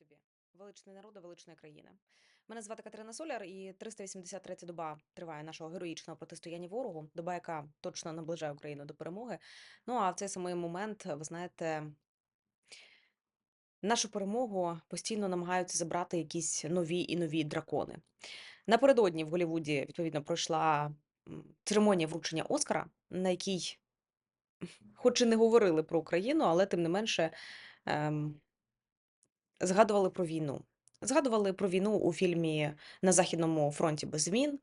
тобі, величний народу, величної країни. Мене звати Катерина Соляр, і 383 доба триває нашого героїчного протистояння ворогу, доба, яка точно наближає Україну до перемоги. Ну а в цей самий момент, ви знаєте, нашу перемогу постійно намагаються забрати якісь нові і нові дракони. Напередодні в Голлівуді, відповідно, пройшла церемонія вручення Оскара, на якій, хоч і не говорили про Україну, але тим не менше. ем, Згадували про війну. Згадували про війну у фільмі На Західному фронті без змін,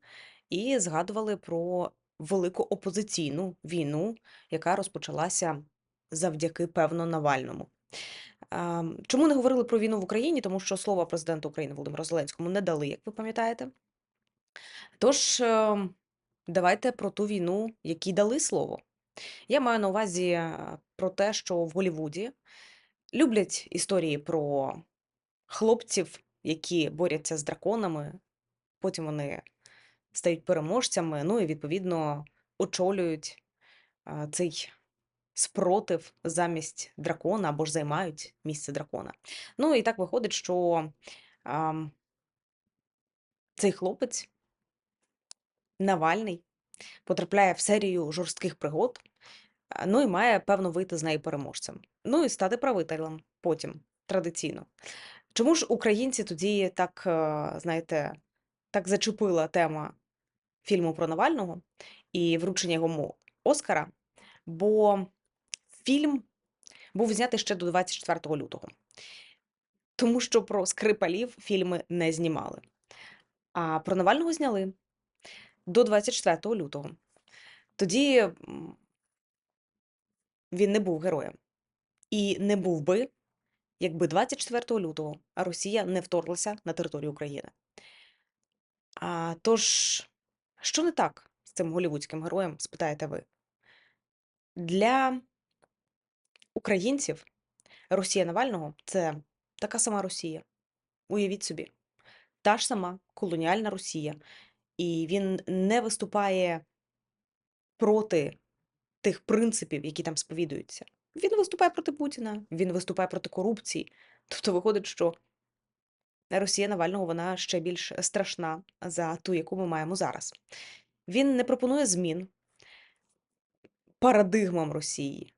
і згадували про велику опозиційну війну, яка розпочалася завдяки певно Навальному. Чому не говорили про війну в Україні? Тому що слова президенту України Володимиру Зеленському не дали, як ви пам'ятаєте. Тож е, давайте про ту війну, якій дали слово. Я маю на увазі е, про те, що в Голлівуді люблять історії про хлопців, які борються з драконами, потім вони стають переможцями, ну і відповідно очолюють а, цей спротив замість дракона або ж займають місце дракона. Ну і так виходить, що ам, цей хлопець, Навальний, потрапляє в серію жорстких пригод, а, ну і має певно вийти з неї переможцем. Ну і стати правителем потім традиційно. Чому ж українці тоді так, е, знаєте, так зачепила тема фільму про Навального і вручення йому Оскара? Бо фільм був знятий ще до 24 лютого, тому що про Скрипалів фільми не знімали. А про Навального зняли до 24 лютого. Тоді він не був героєм. І не був би, якби 24 лютого Росія не вторглася на територію України. А, тож, що не так з цим голівудським героєм, спитаєте ви? Для українців Росія Навального це така сама Росія. Уявіть собі, та ж сама колоніальна Росія. І він не виступає проти тих принципів, які там сповідуються. Він виступає проти Путіна, він виступає проти корупції. Тобто виходить, що Росія Навального вона ще більш страшна за ту, яку ми маємо зараз. Він не пропонує змін парадигмам Росії,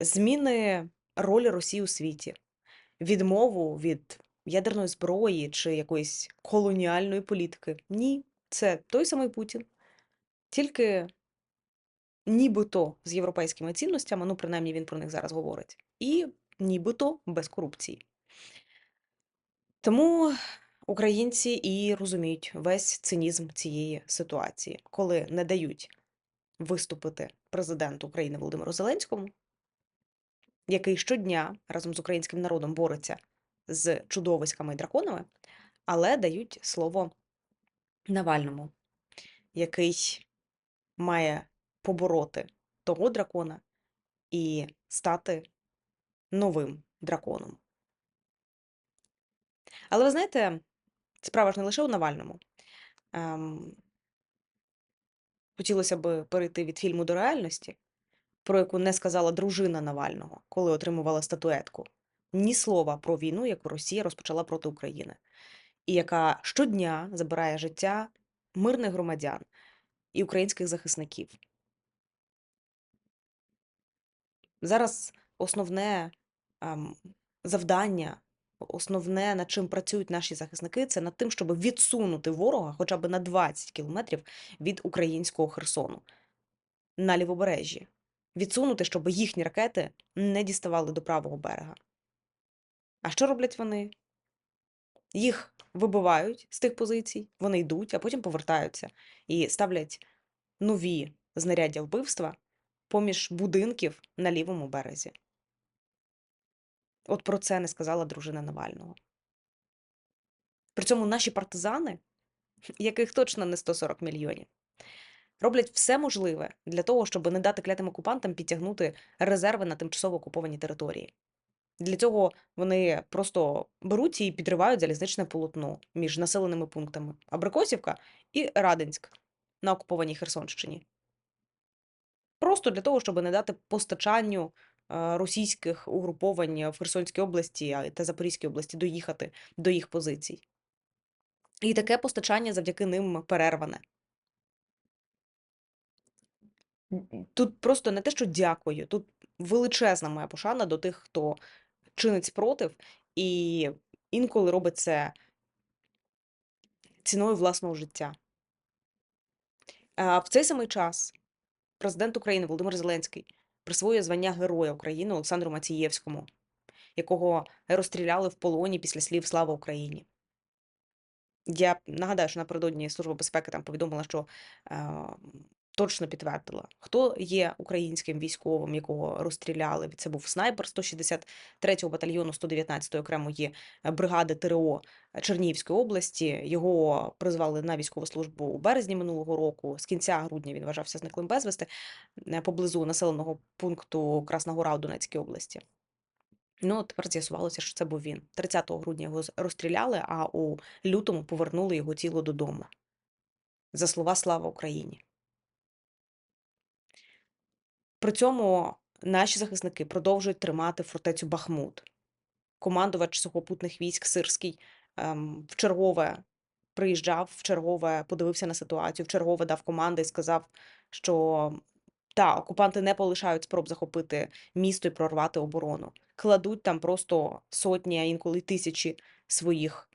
зміни ролі Росії у світі, відмову від ядерної зброї чи якоїсь колоніальної політики. Ні, це той самий Путін, тільки нібито з європейськими цінностями, ну принаймні він про них зараз говорить, і нібито без корупції. Тому українці і розуміють весь цинізм цієї ситуації, коли не дають виступити президенту України Володимиру Зеленському, який щодня разом з українським народом бореться з чудовиськами і драконами, але дають слово Навальному, який має побороти того дракона і стати новим драконом. Але ви знаєте, справа ж не лише у Навальному. Ем, хотілося б перейти від фільму до реальності, про яку не сказала дружина Навального, коли отримувала статуетку. Ні слова про війну, яку Росія розпочала проти України, і яка щодня забирає життя мирних громадян і українських захисників. Зараз основне ем, завдання, основне, над чим працюють наші захисники, це над тим, щоб відсунути ворога хоча б на 20 кілометрів від українського Херсону на лівобережжі. Відсунути, щоб їхні ракети не діставали до правого берега. А що роблять вони? Їх вибивають з тих позицій, вони йдуть, а потім повертаються і ставлять нові знаряддя вбивства поміж будинків на лівому березі. От про це не сказала дружина Навального. При цьому наші партизани, яких точно не 140 мільйонів, роблять все можливе для того, щоб не дати клятим окупантам підтягнути резерви на тимчасово окуповані території. Для цього вони просто беруть і підривають залізничне полотно між населеними пунктами Абрикосівка і Радинськ на окупованій Херсонщині. Просто для того, щоб не дати постачанню е, російських угруповань в Херсонській області та Запорізькій області доїхати до їх позицій. І таке постачання завдяки ним перерване. Тут просто не те, що дякую, тут величезна моя пошана до тих, хто чинить спротив, і інколи робить це ціною власного життя. В цей самий час президент України Володимир Зеленський присвоює звання Героя України Олександру Мацієвському, якого розстріляли в полоні після слів Слава Україні. Я нагадаю, що напередодні Служба безпеки там повідомила, що е, точно підтвердила, хто є українським військовим, якого розстріляли. Це був снайпер 163-го батальйону 119-ї окремої бригади ТРО Чернігівської області. Його призвали на військову службу у березні минулого року. З кінця грудня він вважався зниклим безвісти е, поблизу населеного пункту Красна Гора у Донецькій області. Ну, тепер з'ясувалося, що це був він. 30 грудня його розстріляли, а у лютому повернули його тіло додому. За слова Слава Україні. При цьому наші захисники продовжують тримати фортецю Бахмут. Командувач сухопутних військ Сирський ем, в чергове приїжджав, в подивився на ситуацію, в чергове дав команди і сказав, що та, окупанти не полишають спроб захопити місто і прорвати оборону. Кладуть там просто сотні, а інколи тисячі своїх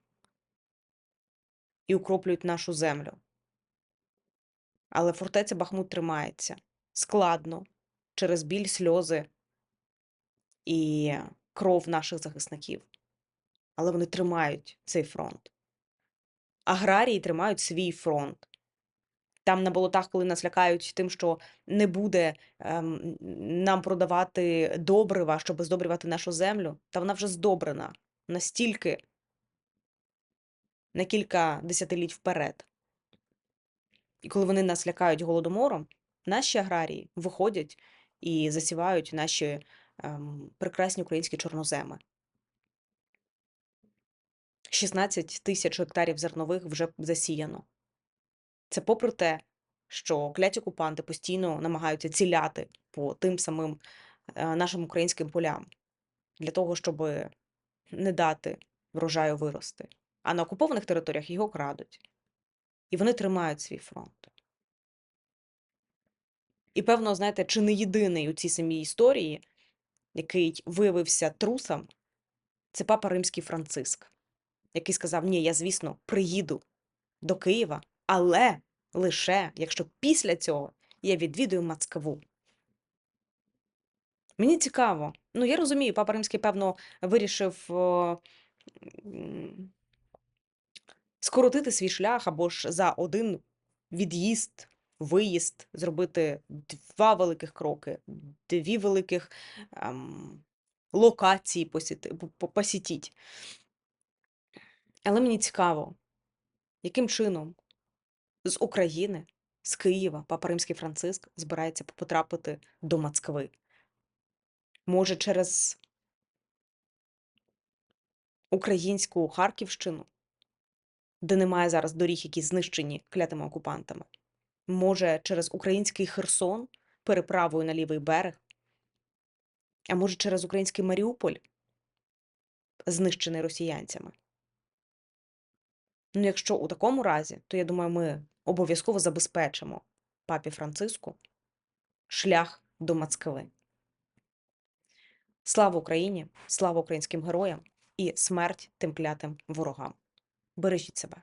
і укроплюють нашу землю. Але фортеця Бахмут тримається складно через біль, сльози і кров наших захисників. Але вони тримають цей фронт. Аграрії тримають свій фронт. Там на болотах, коли нас лякають тим, що не буде ем, нам продавати добрива, щоб здобрювати нашу землю, та вона вже здобрена настільки на кілька десятиліть вперед. І коли вони нас лякають голодомором, наші аграрії виходять і засівають наші прекрасні українські чорноземи. 16 тисяч гектарів зернових вже засіяно. Це попри те, що кляті окупанти постійно намагаються ціляти по тим самим е, нашим українським полям для того, щоб не дати врожаю вирости. А на окупованих територіях його крадуть. І вони тримають свій фронт. І певно, знаєте, чи не єдиний у цій самій історії, який виявився трусом, це папа Римський Франциск, який сказав: Ні, я, звісно, приїду до Києва, але лише якщо після цього я відвідую Москву. Мені цікаво. Ну, я розумію, папа Римський, певно, вирішив скоротити свій шлях або ж за один від'їзд, виїзд зробити два великих кроки, дві великих ем, локації посітіть. Але мені цікаво, яким чином з України, з Києва, папа Римський Франциск збирається потрапити до Москви. Може, через українську Харківщину, де немає зараз доріг, які знищені клятими окупантами. Може, через український Херсон переправою на лівий берег, а може, через український Маріуполь, знищений росіянцями. Ну, якщо у такому разі, то я думаю, ми обов'язково забезпечимо папі Франциску шлях до Москви. Слава Україні! Слава українським героям і смерть тим клятим ворогам! Бережіть себе!